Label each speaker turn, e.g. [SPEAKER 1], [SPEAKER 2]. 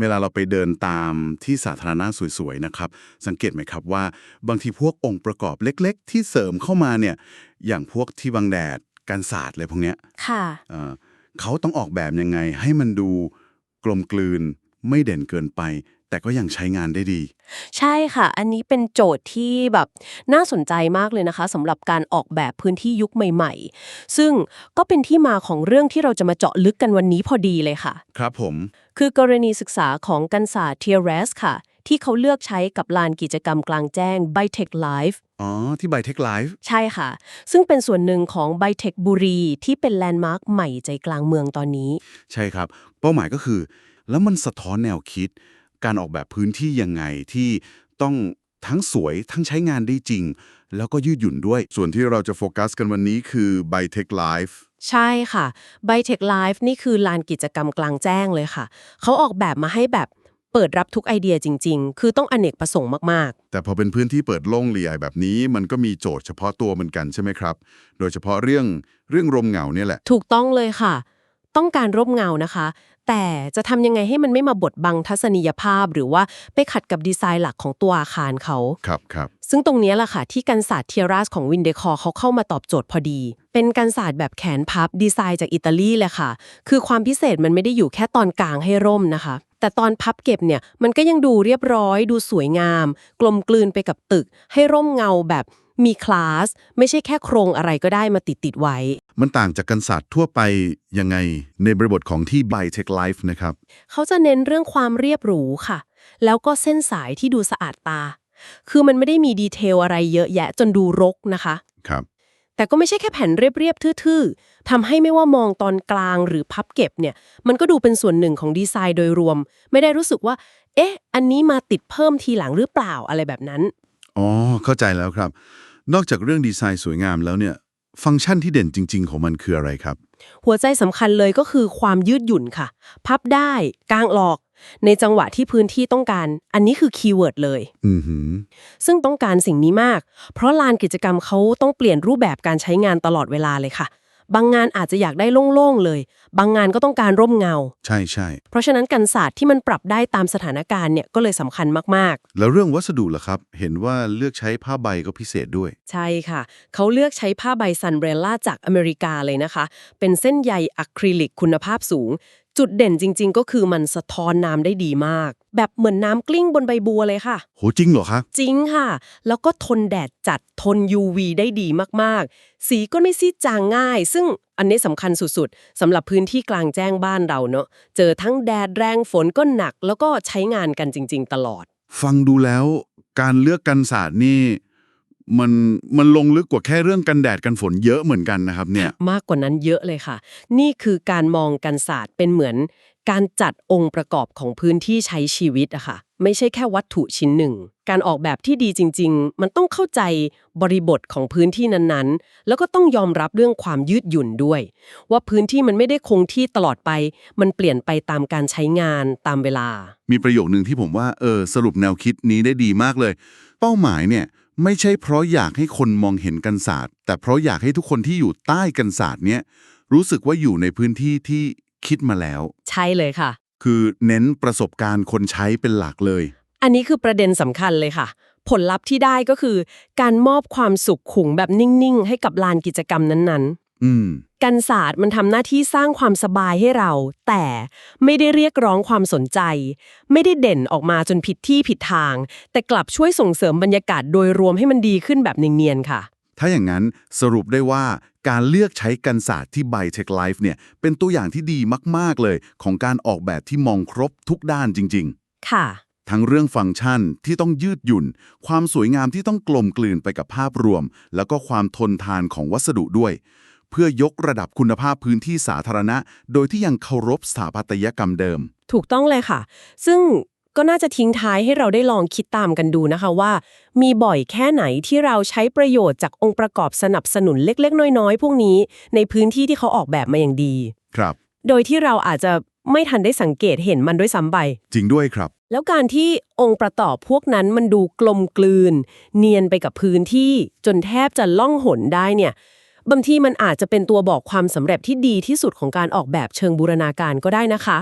[SPEAKER 1] เวลาเราไปเดินตามที่สาธารณะสวยๆนะครับ สังเกตไหมครับว่า บางทีพวกองค์ประกอบเล็กๆ ที่เสริมเข้ามาเนี่ยอย่างพวกที่บังแดดการศาสตร์อะไรพวกเนี้ย
[SPEAKER 2] ค่ะ
[SPEAKER 1] เอ่อเขาต้องออกแบบยังไงให้มันดูกลมกลืนไม่เด่นเกินไป แต่ก็ยังใช้งานได้ดี
[SPEAKER 2] ใช่ค่ะ อันนี้เป็นโจทย์ที่แบบน่าสนใจมากเลยนะคะสำหรับการออกแบบพื้นที่ยุคใหม่ ๆ ซึ่งก็เป็นที่มาของเรื่องที่เราจะมาเจาะลึกกันวันนี้พอดีเลยค่ะ
[SPEAKER 1] ครับผม
[SPEAKER 2] คือกรณีศึกษาของกันศาสตร์เทียเรสค่ะ ที่เขาเลือกใช้กับลานกิจกรรมกลางแจ้ง b y t e c h Live
[SPEAKER 1] อ๋อ ที่ไบเทคไลฟ์
[SPEAKER 2] ใช่ค่ะ ซึ่งเป็นส่วนหนึ่งของ b y t e c h บุรี ที่เป็นแลนด์มาร์คใหม่ใจกลางเมืองตอนนี้
[SPEAKER 1] ใช่ครับ เป้าหมายก็คือ แล้วมันสะท้อนแนวคิด การออกแบบพื้นที่ยังไงที่ต้องทั้งสวยทั้งใช้งานได้จริง แล้วก็ยืดหยุ่นด้วย ส่วนที่เราจะโฟกัสกันวันนี้คือ b y t e c h Life
[SPEAKER 2] ใช่ค่ะ b y t e c h Live นี่คือลานกิจกรรมกลางแจ้งเลยค่ะ เขาออกแบบมาให้แบบเปิดรับทุกไอเดียจริง ๆ คือต้องอเนกประสงค์มาก
[SPEAKER 1] แต่พอเป็นพื้นที่เปิดโล่งเลียแบบนี้ มันก็มีโจทย์เฉพาะตัวเหมือนกันใช่ไหมครับ โดยเฉพาะเรื่องเรื่องลมเหงาเนี่ยแหละ
[SPEAKER 2] ๆถูกต้องเลยค่ะ ต้องการร่มเงานะคะ แต่จะทำยังไงให้มันไม่มาบดบังทัศนียภาพ หรือว่าไปขัดกับดีไซน์หลักของตัวอาคารเขา
[SPEAKER 1] ครับครับ
[SPEAKER 2] ซึ่งตรงเนี้ยแหละค่ะ ที่กันศาสตร์เทียรัสของวินเดคอเขาเข้ามาตอบโจทย์พอดี เป็นกันศาสตร์แบบแขนพับดีไซน์จากอิตาลีเลยค่ะ คือความพิเศษมันไม่ได้อยู่แค่ตอนกลางให้ร่มนะคะ แต่ตอนพับเก็บเนี่ยมันก็ยังดูเรียบร้อย ดูสวยงาม กลมกลืนไปกับตึก ให้ร่มเงาแบบ มีคลาส ไม่ใช่แค่โครงอะไรก็ได้มาติดติดๆไว้
[SPEAKER 1] มันต่างจากกันศาสตร์ทั่วไปยังไงในบริบทของที่ b y t e c h Life นะครับ
[SPEAKER 2] เขาจะเน้นเรื่องความเรียบหรูค่ะ แล้วก็เส้นสายที่ดูสะอาดตา คือมันไม่ได้มีดีเทลอะไรเยอะแยะจนดูรกนะคะ
[SPEAKER 1] ครับ
[SPEAKER 2] แต่ก็ไม่ใช่แค่แผ่นเรียบๆทื่อๆทำให้ไม่ว่ามองตอนกลางหรือพับเก็บเนี่ย มันก็ดูเป็นส่วนหนึ่งของดีไซน์โดยรวม ไม่ได้รู้สึกว่า เอ๊ะ อันนี้มาติดเพิ่มทีหลังหรือเปล่าอะไรแบบนั้น
[SPEAKER 1] อ๋อ เข้าใจแล้วครับ นอกจากเรื่องดีไซน์สวยงามแล้วเนี่ย ฟังก์ชันที่เด่นจริง ๆ ของมันคืออะไรครับ
[SPEAKER 2] หัวใจสำคัญเลยก็คือความยืดหยุ่นค่ะ พับได้กางออก ในจังหวะที่พื้นที่ต้องการ อันนี้คือคีย์เวิร์ดเลย
[SPEAKER 1] อือหือ
[SPEAKER 2] ซึ่งต้องการสิ่งนี้มาก เพราะลานกิจกรรมเขาต้องเปลี่ยนรูปแบบการใช้งานตลอดเวลาเลยค่ะ บางงานอาจจะอยากได้โล่งๆเลย บางงานก็ต้องการร่มเงา
[SPEAKER 1] ใช่ใช่
[SPEAKER 2] เพราะฉะนั้นกันศาสตร์ที่มันปรับได้ตามสถานการณ์เนี่ยก็เลยสำคัญมาก
[SPEAKER 1] แล้วเรื่องวัสดุล่ะครับ เห็นว่าเลือกใช้ผ้าใบก็พิเศษด้วย
[SPEAKER 2] ๆใช่ค่ะ เขาเลือกใช้ผ้าใบซันเบรลล่าจากอเมริกาเลยนะคะ เป็นเส้นใยอะคริลิกคุณภาพสูง จุดเด่นจริง ๆ ก็คือมันสะท้อนน้ำได้ดีมาก แบบเหมือนน้ำกลิ้งบนใบบัวเลยค่ะ
[SPEAKER 1] โหจริงเหรอครับ
[SPEAKER 2] จริงค่ะ แล้วก็ทนแดดจัดทน UV ได้ดีมากๆ สีก็ไม่ซีดจางง่าย ซึ่งอันนี้สำคัญสุดๆสำหรับพื้นที่กลางแจ้งบ้านเราเนอะเจอทั้งแดดแรงฝนก็หนัก แล้วก็ใช้งานกันจริง ๆ ตลอด
[SPEAKER 1] ฟังดูแล้วการเลือกกันศาสตร์นี่มันมันลงลึกกว่าแค่เรื่องกันแดดกันฝนเยอะเหมือนกันนะครับเนี่ย
[SPEAKER 2] มากกว่านั้นเยอะเลยค่ะ นี่คือการมองกันศาสตร์เป็นเหมือน การจัดองค์ประกอบของพื้นที่ใช้ชีวิตอะค่ะ ไม่ใช่แค่วัตถุชิ้นหนึ่ง การออกแบบที่ดีจริง ๆ มันต้องเข้าใจบริบทของพื้นที่นั้นๆ แล้วก็ต้องยอมรับเรื่องความยืดหยุ่นด้วย ว่าพื้นที่มันไม่ได้คงที่ตลอดไป มันเปลี่ยนไปตามการใช้งานตามเวลา
[SPEAKER 1] มีประโยคนึงที่ผมว่าเออสรุปแนวคิดนี้ได้ดีมากเลย เป้าหมายเนี่ยไม่ใช่เพราะอยากให้คนมองเห็นกันศาสตร์ แต่เพราะอยากให้ทุกคนที่อยู่ใต้กันศาสตร์เนี่ยรู้สึกว่าอยู่ในพื้นที่ที่ คิดมาแล้ว
[SPEAKER 2] ใช่เลยค่ะ
[SPEAKER 1] คือเน้นประสบการณ์คนใช้เป็นหลักเลย
[SPEAKER 2] อันนี้คือประเด็นสำคัญเลยค่ะ ผลลัพธ์ที่ได้ก็คือ การมอบความสุขขุงแบบนิ่งๆ ให้กับลานกิจกรรมนั้น
[SPEAKER 1] อืม
[SPEAKER 2] ๆกันศาสตร์มันทำหน้าที่สร้างความสบายให้เรา แต่ไม่ได้เรียกร้องความสนใจ ไม่ได้เด่นออกมาจนผิดที่ผิดทาง แต่กลับช่วยส่งเสริมบรรยากาศโดยรวมให้มันดีขึ้นแบบเนียนๆค่ะ
[SPEAKER 1] ถ้าอย่างนั้นสรุปได้ว่าการเลือกใช้กันศาสตร์ที่ b y t e c h Life เนี่ยเป็นตัวอย่างที่ดีมาก ๆ เลย ของการออกแบบที่มองครบทุกด้านจริง ๆ
[SPEAKER 2] ค่ะ
[SPEAKER 1] ทั้งเรื่องฟังก์ชันที่ต้องยืดหยุ่น ความสวยงามที่ต้องกลมกลืนไปกับภาพรวม แล้วก็ความทนทานของวัสดุด้วย เพื่อยกระดับคุณภาพพื้นที่สาธารณะ โดยที่ยังเคารพสถาปัตยกรรมเดิม
[SPEAKER 2] ถูกต้องเลยค่ะ ซึ่ง ก็น่าจะทิ้งท้ายให้เราได้ลองคิดตามกันดูนะคะว่า มีบ่อยแค่ไหนที่เราใช้ประโยชน์จากองค์ประกอบสนับสนุนเล็ก ๆ น้อย ๆ พวกนี้ ในพื้นที่ที่เขาออกแบบมาอย่างดี
[SPEAKER 1] ครับ
[SPEAKER 2] โดยที่เราอาจจะไม่ทันได้สังเกตเห็นมันด้วยซ้ำไป
[SPEAKER 1] จริงด้วยครับ
[SPEAKER 2] แล้วการที่องค์ประกอบพวกนั้นมันดูกลมกลืน เนียนไปกับพื้นที่จนแทบจะล่องหนได้เนี่ย บางทีมันอาจจะเป็นตัวบอกความสำเร็จที่ดีที่สุดของการออกแบบเชิงบูรณาการก็ได้นะคะ